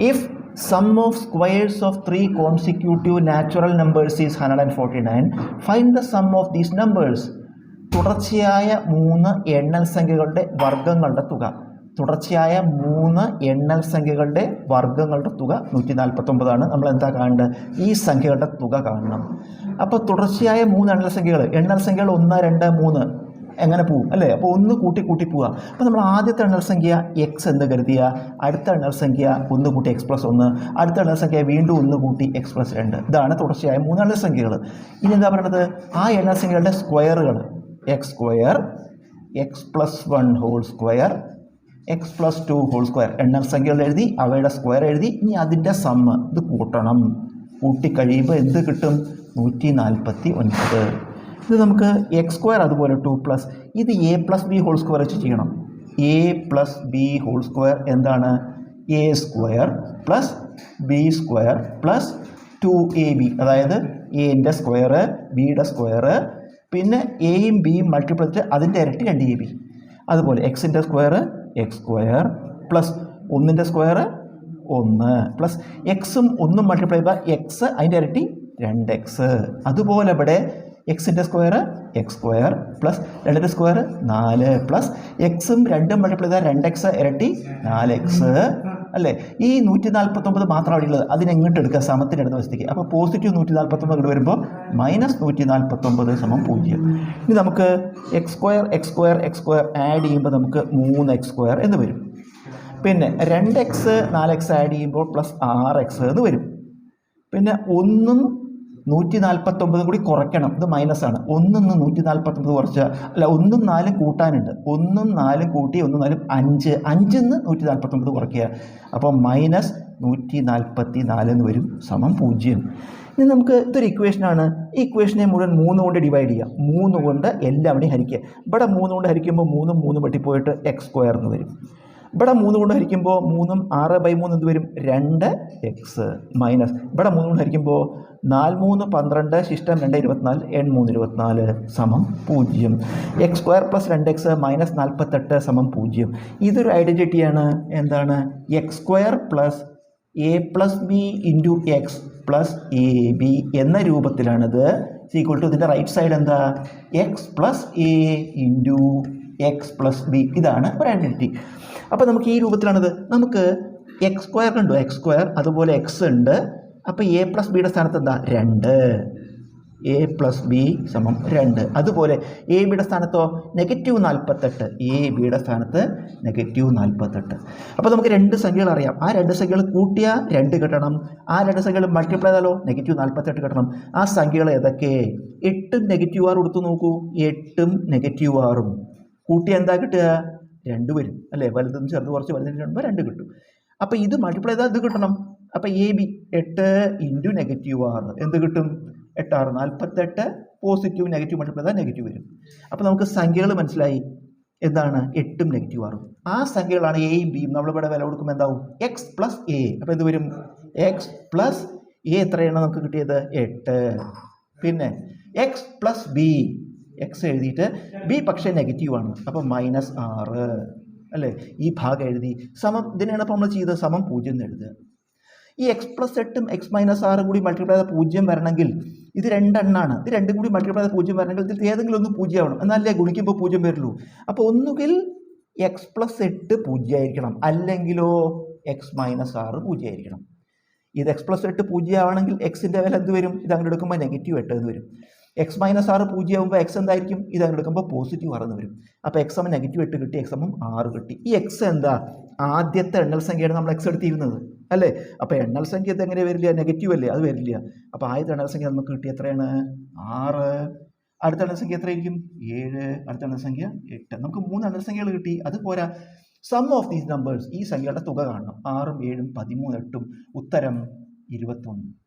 If sum of squares of three consecutive natural numbers is hundred and forty nine find the sum of these numbers തുടർച്ചയായ മൂന്ന് എണ്ണൽ സംഖ്യകളുടെ വർഗങ്ങളുടെ തുക. തുടർച്ചയായ മൂന്ന് എണ്ണൽ സംഖ്യകളുടെ വർഗങ്ങളുടെ തുക നൂറ്റി നാൽപ്പത്തൊമ്പതാണ് നമ്മൾ എന്താ കാണേണ്ടത്? ഈ സംഖ്യകളുടെ തുക കാണണം. അപ്പോൾ തുടർച്ചയായ മൂന്ന് എണ്ണൽ സംഖ്യകൾ. എണ്ണൽ സംഖ്യകൾ ഒന്ന് രണ്ട് മൂന്ന്. എങ്ങനെ പോവും അല്ലേ? അപ്പോൾ ഒന്ന് കൂട്ടി കൂട്ടി പോവുക അപ്പോൾ നമ്മൾ ആദ്യത്തെ എണ്ണൽ സംഖ്യ എക്സ് എന്ന് കരുതിയ അടുത്ത എണ്ണൽ സംഖ്യ ഒന്ന് കൂട്ടി എക്സ് പ്ലസ് ഒന്ന് അടുത്ത എണ്ണൽ സംഖ്യ വീണ്ടും ഒന്ന് കൂട്ടി എക്സ് പ്ലസ് രണ്ട്. ഇതാണ് തുടർച്ചയായ മൂന്ന് എണ്ണൽ സംഖ്യകൾ ഇനി എന്താ പറയുന്നത് ആ എണ്ണൽ സംഖ്യകളുടെ സ്ക്വയറുകൾ x square x plus one whole square x plus two whole square എണ്ണൽ സംഖ്യകൾ എഴുതി അവയുടെ സ്ക്വയർ എഴുതി ഇനി അതിന്റെ സമ്മ് ഇത് കൂട്ടണം. കൂട്ടിക്കഴിയുമ്പോൾ എന്ത് കിട്ടും? നൂറ്റി നാൽപ്പത്തി ഒൻപത് ഇത് നമുക്ക് എക്സ് സ്ക്വയർ അതുപോലെ ടു പ്ലസ് ഇത് a plus b whole square വെച്ച് ചെയ്യണം. A plus b whole square എന്താണ്? A square plus b square plus two a b അതായത് എന്റെ സ്ക്വയർ ബിയുടെ സ്ക്വയർ പിന്നെ എയും ബിയും മൾട്ടിപ്ലൈ അതിന്റെ ഇരട്ടി രണ്ട് എ ബി അതുപോലെ എക്സിന്റെ സ്ക്വയർ എക്സ് സ്ക്വയർ പ്ലസ് ഒന്നിന്റെ സ്ക്വയർ ഒന്ന് പ്ലസ് എക്സും ഒന്നും മൾട്ടിപ്ലൈ ചെയ്യുമ്പോൾ എക്സ് അതിന്റെ ഇരട്ടി രണ്ട് എക്സ് അതുപോലെ ഇവിടെ എക്സിന്റെ സ്ക്വയർ എക്സ് സ്ക്വയർ പ്ലസ് രണ്ടിന്റെ സ്ക്വയർ നാല് പ്ലസ് എക്സും രണ്ടും മൾട്ടിപ്ലൈ ചെയ്താൽ രണ്ട് എക്സ് ഇരട്ടി നാല് എക്സ് അല്ലേ? ഈ നൂറ്റി നാൽപ്പത്തൊമ്പത് മാത്രമാണ് അവിടെ ഉള്ളത്. അതിനെ എങ്ങോട്ട് എടുക്കുക സമത്തിന്റെ അടുത്ത വശത്തേക്ക്. അപ്പോൾ പോസിറ്റീവ് നൂറ്റി നാൽപ്പത്തൊമ്പത് ഇങ്ങോട്ട് വരുമ്പോൾ മൈനസ് നൂറ്റി നാൽപ്പത്തൊമ്പത് സമം പൂജ്യം. ഇനി നമുക്ക് x square x square x square add ചെയ്യുമ്പോൾ നമുക്ക് മൂന്ന് എക്സ് സ്ക്വയർ എന്ന് വരും. പിന്നെ രണ്ട് എക്സ് നാല് എക്സ് ആഡ് ചെയ്യുമ്പോൾ പ്ലസ് ആറ് എക്സ് എന്ന് വരും. പിന്നെ ഒന്നും നൂറ്റി നാൽപ്പത്തൊമ്പതും കൂടി കുറയ്ക്കണം. ഇത് മൈനസ് ആണ്. ഒന്നിന്ന് നൂറ്റി നാൽപ്പത്തൊമ്പത് കുറച്ച് അല്ല ഒന്നും നാലും കൂട്ടാനുണ്ട്. ഒന്നും നാലും കൂട്ടി ഒന്നും നാലും അഞ്ച്. അഞ്ചിന്ന് നൂറ്റി നാൽപ്പത്തൊമ്പത് കുറയ്ക്കുക. അപ്പോൾ മൈനസ് നൂറ്റി നാൽപ്പത്തി നാല് എന്ന് വരും സമം പൂജ്യം. ഇനി നമുക്ക് ഇതൊരു ഇക്വേഷനാണ് ഈ ഇക്വേഷനെ മുഴുവൻ മൂന്ന് കൊണ്ട് ഡിവൈഡ് ചെയ്യുക മൂന്ന് കൊണ്ട് എല്ലാവരുടെയും ഹരിക്കുക. ഇവിടെ മൂന്ന് കൊണ്ട് ഹരിക്കുമ്പോൾ മൂന്നും മൂന്നും വെട്ടിപ്പോയിട്ട് എക്സ് സ്ക്വയർ എന്ന് വരും. ഇവിടെ മൂന്ന് കൊണ്ട് ഹരിക്കുമ്പോൾ മൂന്നും ആറ് ബൈ മൂന്ന് എന്ത് വരും? രണ്ട് എക്സ് മൈനസ് ഇവിടെ മൂന്ന് കൊണ്ട് ഹരിക്കുമ്പോൾ നാല് മൂന്ന് പന്ത്രണ്ട് ശിഷ്ടം രണ്ട് ഇരുപത്തിനാല് എണ് മൂന്ന് ഇരുപത്തിനാല് സമം പൂജ്യം. എക്സ് സ്ക്വയർ പ്ലസ് രണ്ട് എക്സ് മൈനസ് നാൽപ്പത്തെട്ട് സമം പൂജ്യം. ഇതൊരു ഐഡന്റിറ്റിയാണ് എന്താണ്? X square plus a plus b into x plus a b എന്ന രൂപത്തിലാണിത്. ഈക്വൽ ടു ഇതിന്റെ റൈറ്റ് സൈഡ് എന്താ? X plus a into x plus b ഇതാണ് ഒരു ഐഡന്റിറ്റി അപ്പോൾ നമുക്ക് ഈ രൂപത്തിലാണിത്. നമുക്ക് എക്സ് സ്ക്വയർ കണ്ടു എക്സ് സ്ക്വയർ അതുപോലെ എക്സ് ഉണ്ട്. അപ്പോൾ എ പ്ലസ് ബിയുടെ സ്ഥാനത്ത് എന്താ? രണ്ട്. എ പ്ലസ് ബി സമം രണ്ട്. അതുപോലെ എ ബിയുടെ സ്ഥാനത്തോ നെഗറ്റീവ് നാൽപ്പത്തെട്ട് എ ബിയുടെ സ്ഥാനത്ത് നെഗറ്റീവ് നാൽപ്പത്തെട്ട് അപ്പോൾ നമുക്ക് രണ്ട് സംഖ്യകൾ അറിയാം. ആ രണ്ട് സംഖ്യകൾ കൂട്ടിയാൽ രണ്ട് കിട്ടണം. ആ രണ്ട് സംഖ്യകൾ മൾട്ടിപ്ലൈ ചെയ്താലോ? നെഗറ്റീവ് നാൽപ്പത്തെട്ട് കിട്ടണം. ആ സംഖ്യകൾ ഏതൊക്കെ? എട്ടും നെഗറ്റീവ് ആറും എടുത്തു നോക്കൂ. എട്ടും നെഗറ്റീവ് ആറും. കൂട്ടിയാൽ എന്താ കിട്ടുക? രണ്ട് വരും. അല്ലേ? വലുതെന്ന് ചെറുത് കുറച്ച് വലുതിന് രണ്ടുമ്പോൾ രണ്ട് കിട്ടും. അപ്പോൾ ഇത് മൾട്ടിപ്ലൈ ചെയ്താൽ ഇത് കിട്ടണം? അപ്പോൾ എ ബി എട്ട് ഇന്റു നെഗറ്റീവ് ആറ്. എന്ത് കിട്ടും? എട്ടാറ്. നാൽപ്പത്തെട്ട് പോസിറ്റീവ് നെഗറ്റീവ് മൾട്ടിപ്ലൈ ചെയ്താൽ നെഗറ്റീവ് വരും. അപ്പോൾ നമുക്ക് സംഖ്യകൾ മനസ്സിലായി. എന്താണ്? എട്ടും നെഗറ്റീവ് ആറും. ആ സംഖ്യകളാണ് എയും ബിയും നമ്മളിവിടെ വില കൊടുക്കുമ്പോൾ എന്താവും? എക്സ് പ്ലസ് എ അപ്പോൾ എന്ത് വരും? എക്സ് പ്ലസ് എ എത്രയാണ് നമുക്ക് കിട്ടിയത്? എട്ട്. പിന്നെ എക്സ് പ്ലസ് ബി എക്സ് എഴുതിയിട്ട് ബി പക്ഷേ നെഗറ്റീവാണ് അപ്പോൾ മൈനസ് ആറ് അല്ലേ? ഈ ഭാഗം എഴുതി. സമം ഇതിനാണ് അപ്പോൾ നമ്മൾ ചെയ്തത്. സമം പൂജ്യം എന്ന് എഴുതുക. ഈ എക്സ് പ്ലസ് എട്ടും എക്സ് മൈനസ് ആറും കൂടി മൾട്ടിപ്ലൈ ചെയ്ത പൂജ്യം വരണമെങ്കിൽ ഇത് രണ്ടെണ്ണാണ്. ഇത് രണ്ടും കൂടി മൾട്ടിപ്ലൈ ചെയ്ത പൂജ്യം വരണമെങ്കിൽ ഇതിൽ ഏതെങ്കിലും ഒന്ന് പൂജ്യം ആവണം എന്നാലേ ഗുണിക്കുമ്പോൾ പൂജ്യം വരുള്ളൂ. അപ്പോൾ ഒന്നുകിൽ എക്സ് പ്ലസ് എട്ട് പൂജ്യമായിരിക്കണം. അല്ലെങ്കിലോ എക്സ് മൈനസ് ആറ് പൂജ്യമായിരിക്കണം. ഇത് എക്സ് പ്ലസ് എട്ട് പൂജ്യം ആവണമെങ്കിൽ എക്സിന്റെ വില എന്ത് വരും? ഇത് അങ്ങോട്ട് എടുക്കുമ്പോൾ നെഗറ്റീവ് എട്ട് എന്ന് വരും. എക്സ് മൈനസ് ആറ് പൂജ്യം ആകുമ്പോൾ എക്സ് എന്തായിരിക്കും? ഇത് അങ്ങോട്ട് എടുക്കുമ്പോൾ പോസിറ്റീവ് ആറെന്ന് വരും. അപ്പോൾ എക്സ് എം നെഗറ്റീവ് എട്ട് കിട്ടി എക്സ് എം ആറ് കിട്ടി. ഈ എക്സ് എന്താ? ആദ്യത്തെ എണ്ണൽ സംഖ്യയാണ് നമ്മൾ എക്സ് എടുത്തിരുന്നത്. അല്ലേ? അപ്പോൾ എണ്ണൽ സംഖ്യ ഇത് എങ്ങനെ വരില്ല? നെഗറ്റീവ് അല്ലേ? അത് വരില്ല. അപ്പോൾ ആദ്യത്തെ എണ്ണൽ സംഖ്യ നമുക്ക് കിട്ടി എത്രയാണ്? ആറ്. അടുത്ത എണ്ണൽ സംഖ്യ എത്രയായിരിക്കും? ഏഴ്. അടുത്ത എണ്ണൽ സംഖ്യ എട്ട്. നമുക്ക് മൂന്ന് എണ്ണൽ സംഖ്യകൾ കിട്ടി. അത് പോരാ. സം ഓഫ് ദീസ് നമ്പേഴ്സ് ഈ സംഖ്യകളുടെ തുക കാണണം. ആറും ഏഴും പതിമൂന്ന് എട്ടും. ഉത്തരം ഇരുപത്തൊന്ന്.